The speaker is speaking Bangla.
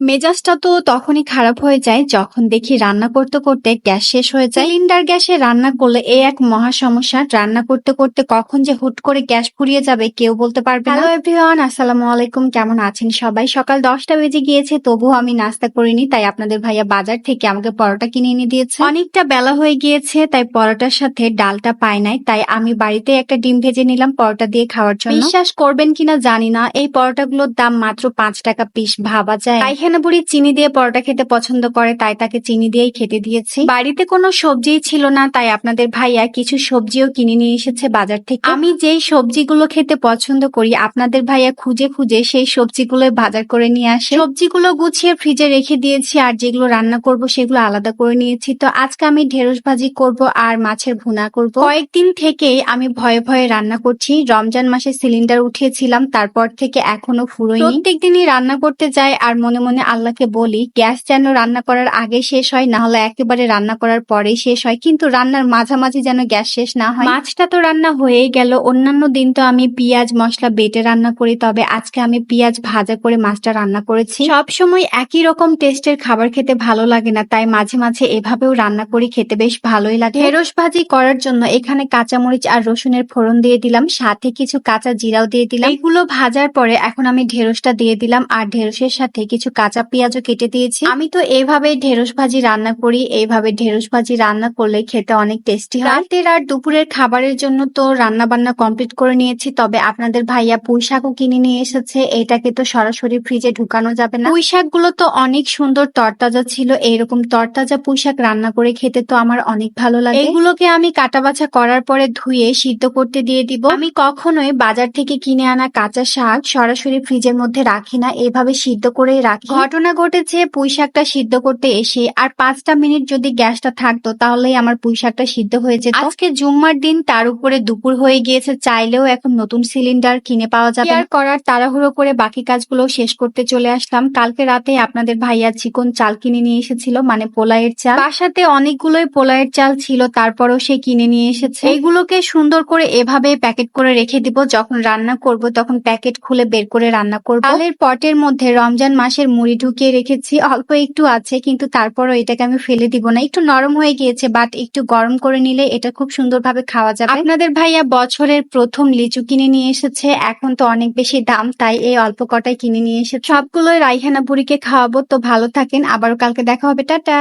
মেজাজটা তো তখনই খারাপ হয়ে যায় যখন দেখি রান্না করতে করতে গ্যাস শেষ হয়ে যায়। সিলিন্ডার গ্যাসে রান্না করলে এই এক মহা সমস্যা। রান্না করতে করতে কখন যে হুট করে গ্যাস ফুরিয়ে যাবে কেউ বলতে পারবে না। হ্যালো এভরিওয়ান আসসালামু আলাইকুম কেমন আছেন সবাই? সকাল দশটা বেজে গিয়েছে তবুও আমি নাস্তা করিনি তাই আপনাদের ভাইয়া বাজার থেকে আমাকে পরোটা কিনে এনে দিয়েছে। অনেকটা বেলা হয়ে গিয়েছে তাই পরোটার সাথে ডালটা পাই নাই তাই আমি বাড়িতে একটা ডিম ভেজে নিলাম পরোটা দিয়ে খাওয়ার জন্য। বিশ্বাস করবেন কিনা জানি না এই পরোটাগুলোর দাম মাত্র পাঁচ টাকা পিস ভাবা যায়। পায়খানা বুড়ি চিনি দিয়ে পরোটা খেতে পছন্দ করে, তাই তাকে চিনি দিয়েই খেতে দিয়েছি। বাড়িতে কোনো সবজিই ছিল না, তাই আপনাদের ভাইয়া কিছু সবজিও কিনে নিয়ে এসেছে বাজার থেকে। আমি যেই সবজিগুলো খেতে পছন্দ করি, আপনাদের ভাইয়া খুঁজে খুঁজে সেই সবজিগুলো বাজার করে নিয়ে আসে। সবজিগুলো গুছিয়ে ফ্রিজে রেখে দিয়েছি, আর যেগুলো রান্না করব সেগুলো আলাদা করে নিয়েছি। তো আজকে আমি ঢেঁড়স ভাজি করব আর মাছের ভুনা করব। কয়েকদিন থেকেই আমি ভয়ে ভয়ে রান্না করছি। রমজান মাসে সিলিন্ডার উঠিয়েছিলাম, তারপর থেকে এখনও ফুরোয়নি। প্রত্যেক দিনই রান্না করতে যাই, আর মনে মনে আল্লাহকে বলি, গ্যাস যেন রান্না করার আগে শেষ হয়, না হলে একেবারে রান্না করার পরেই শেষ হয়। কিন্তু রান্নার মাঝামাঝি যেন গ্যাস শেষ না হয়। মাছটা তো রান্না হয়েই গেল। অন্যান্য দিন তো আমি পেঁয়াজ মশলা বেটে রান্না করি, তবে আজকে আমি পেঁয়াজ ভাজা করে মাছটা রান্না করেছি। সব সময় একই রকম টেস্টের খাবার খেতে ভালো লাগে না, তাই মাঝে মাঝে এভাবেও রান্না করি, খেতে বেশ ভালোই লাগে। ঢেঁড়স ভাজি করার জন্য এখানে কাঁচামরিচ আর রসুনের ফোড়ন দিয়ে দিলাম, সাথে কিছু কাঁচা জিরাও দিয়ে দিলাম। এগুলো ভাজার পরে এখন আমি ঢেঁড়সটা দিয়ে দিলাম, আর ঢেঁড়সের সাথে কিছু কাঁচা পেঁয়াজও কেটে দিয়েছি। আমি তো এইভাবে ঢেঁড়স ভাজি রান্না করি, এইভাবে ঢেঁড়স ভাজি রান্না করলে খেতে অনেক টেস্টি হয়। রাতের আর দুপুরের খাবারের জন্য তো রান্না বান্না কমপ্লিট করে নিয়েছি, তবে আপনাদের ভাইয়া পুঁই শাকও কিনে নিয়ে এসেছে, এটাকে তো সরাসরি ফ্রিজে ঢুকানো যাবে না। পুঁই শাকগুলো তো অনেক সুন্দর তরতাজা ছিল এইরকম তরতাজা পুঁই শাক রান্না করে খেতে তো আমার অনেক ভালো লাগে। এগুলোকে আমি কাটা বাছা করার পরে ধুয়ে সিদ্ধ করতে দিয়ে দিব। আমি কখনোই বাজার থেকে কিনে আনা কাঁচা শাক সরাসরি ফ্রিজের মধ্যে রাখি না, এভাবে সিদ্ধ করেই রাখি। ঘটনা ঘটেছে পুঁই শাকটা সিদ্ধ করতে এসে আর পাঁচটা মিনিট যদি গ্যাসটা থাকতো তাহলেই আমার পুঁই শাকটা সিদ্ধ হয়ে যেত আজকে জুম্মার দিন তার উপরে দুপুর হয়ে গিয়েছে চাইলেও এখন নতুন সিলিন্ডার কিনে পাওয়া যাবে আর করার তাড়াহুড়ো করে বাকি কাজগুলো শেষ করতে চলে আসলাম। কালকে রাতে আপনাদের ভাইয়া চিকন চাল কিনে নিয়ে এসেছিল মানে পোলাইয়ের চাল। বাসাতে অনেকগুলোই পোলাইয়ের চাল ছিল তারপরও সে কিনে নিয়ে এসেছে। এগুলোকে সুন্দর করে এভাবে প্যাকেট করে রেখে দিব যখন রান্না করব তখন প্যাকেট খুলে বের করে রান্না করব। চালের পটের মধ্যে রমজান মাসের মুড়ি ঢুকিয়ে রেখেছি। অল্প একটু আছে, কিন্তু তারপরও এটাকে আমি ফেলে দিব না। একটু নরম হয়ে গিয়েছে বাট একটু গরম করে নিলে এটা খুব সুন্দরভাবে খাওয়া যাবে। আপনাদের ভাইয়া বছরের প্রথম লিচু কিনে নিয়ে এসেছে। এখন তো অনেক বেশি দাম, তাই এই অল্প কটাই কিনে নিয়ে এসেছে। সবগুলোই রাইহানা বুড়িকে খাওয়াবো, তো ভালো থাকেন। আবারও কালকে দেখা হবে। টাটা!